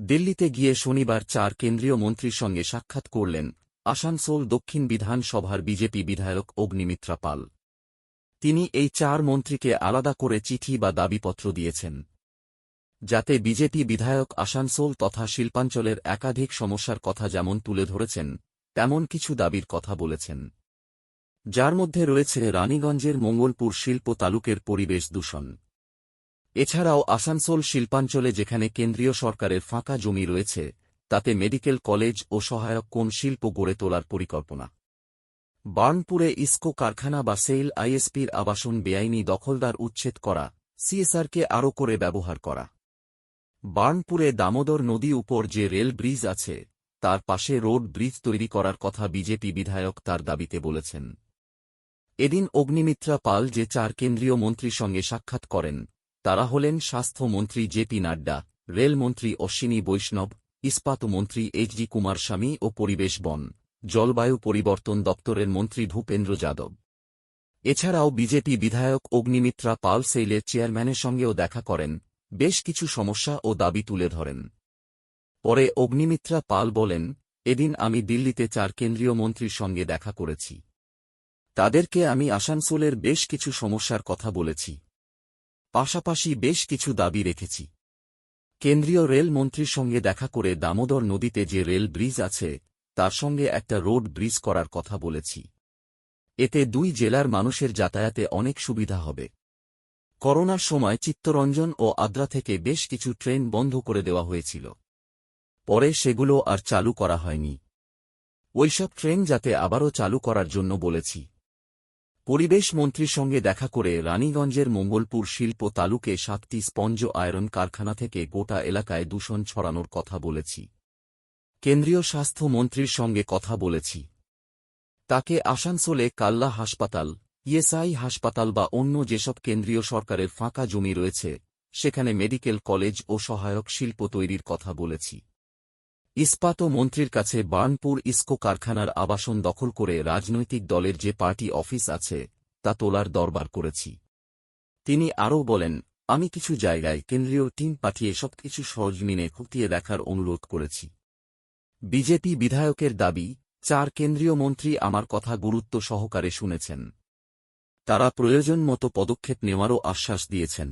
দিল্লিতে গিয়ে শনিবার চার কেন্দ্রীয় মন্ত্রীর সঙ্গে সাক্ষাৎ করলেন আসানসোল দক্ষিণ বিধানসভার বিজেপি বিধায়ক অগ্নিমিত্রা পাল। তিনি এই চার মন্ত্রীকে আলাদা করে চিঠি বা দাবিপত্র দিয়েছেন। যাতে বিজেপি বিধায়ক আসানসোল তথা শিল্পাঞ্চলের একাধিক সমস্যার কথা যেমন তুলে ধরেছেন, তেমন কিছু দাবির কথা বলেছেন। যার মধ্যে রয়েছে রানীগঞ্জের মঙ্গলপুর শিল্প তালুকের পরিবেশ দূষণ। এছাড়াও আসানসোল শিল্পাঞ্চলে যেখানে কেন্দ্রীয় সরকারের ফাঁকা জমি রয়েছে, তাতে মেডিকেল কলেজ ও সহায়ক কোন শিল্প গড়ে তোলার পরিকল্পনা? বার্নপুরে ইস্কো কারখানা বা সেল আইএসপির আবাসন বেআইনি দখলদার উচ্ছেদ করা, সিএসআরকে আরও করে ব্যবহার করা। বার্নপুরে দামোদর নদী উপর যে রেল ব্রিজ আছে, তার পাশে রোড ব্রিজ তৈরি করার কথা বিজেপি বিধায়ক তার দাবিতে বলেছেন। এদিন অগ্নিমিত্রা পাল যে চার কেন্দ্রীয় মন্ত্রীর সঙ্গে সাক্ষাৎ করেন তারা হলেন স্বাস্থ্যমন্ত্রী জেপি নাড্ডা, রেলমন্ত্রী অশ্বিনী বৈষ্ণব ইস্পাত মন্ত্রী এইচ ডি কুমারস্বামী ও পরিবেশ বন, জলবায়ু পরিবর্তন দপ্তরের মন্ত্রী ভূপেন্দ্র যাদব। এছাড়াও বিজেপি বিধায়ক অগ্নিমিত্রা পাল সেইলের চেয়ারম্যানের সঙ্গেও দেখা করেন, বেশ কিছু সমস্যা ও দাবি তুলে ধরেন। পরে অগ্নিমিত্রা পাল বলেন, এদিন আমি দিল্লিতে চার কেন্দ্রীয় মন্ত্রীর সঙ্গে দেখা করেছি। তাদেরকে আমি আসানসোলের বেশ কিছু সমস্যার কথা বলেছি। পাশাপাশি বেশ কিছু দাবি রেখেছি। কেন্দ্রীয় রেল মন্ত্রীর সঙ্গে দেখা করে দামোদর নদীতে যে রেল ব্রিজ আছে, তার সঙ্গে একটা রোড ব্রিজ করার কথা বলেছি। এতে দুই জেলার মানুষের যাতায়াতে অনেক সুবিধা হবে। করোনার সময় চিত্তরঞ্জন ও আদ্রা থেকে বেশ কিছু ট্রেন বন্ধ করে দেওয়া হয়েছিল। পরে সেগুলো আর চালু করা হয়নি। ওইসব ট্রেন যাতে আবারও চালু করার জন্য বলেছি। পরিবেশ মন্ত্রীর সঙ্গে দেখা করে রানীগঞ্জের মঙ্গলপুর শিল্প তালুকে সাতটি স্পঞ্জ আয়রন কারখানা থেকে গোটা এলাকায় দূষণ ছড়ানোর কথা বলেছি। কেন্দ্রীয় স্বাস্থ্য মন্ত্রীর সঙ্গে কথা বলেছি। তাকে আসানসোলে কাল্লা হাসপাতাল, ইএসআই হাসপাতাল বা অন্য যেসব কেন্দ্রীয় সরকারের ফাঁকা জমি রয়েছে, সেখানে মেডিকেল কলেজ ও সহায়ক শিল্প তৈরির কথা বলেছি। ইস্পাত মন্ত্রীর কাছে বার্নপুর ইস্কো কারখানার আবাসন দখল করে রাজনৈতিক দলের যে পার্টি অফিস আছে, তা তোলার দরবার করেছি। তিনি আরও বলেন, আমি কিছু জায়গায় কেন্দ্রীয় টিম পাঠিয়ে সবকিছু সরজমিনে খতিয়ে দেখার অনুরোধ করেছি। বিজেপি বিধায়কের দাবি, চার কেন্দ্রীয় মন্ত্রী আমার কথা গুরুত্ব সহকারে শুনেছেন। তারা প্রয়োজন মতো পদক্ষেপ নেওয়ারও আশ্বাস দিয়েছেন।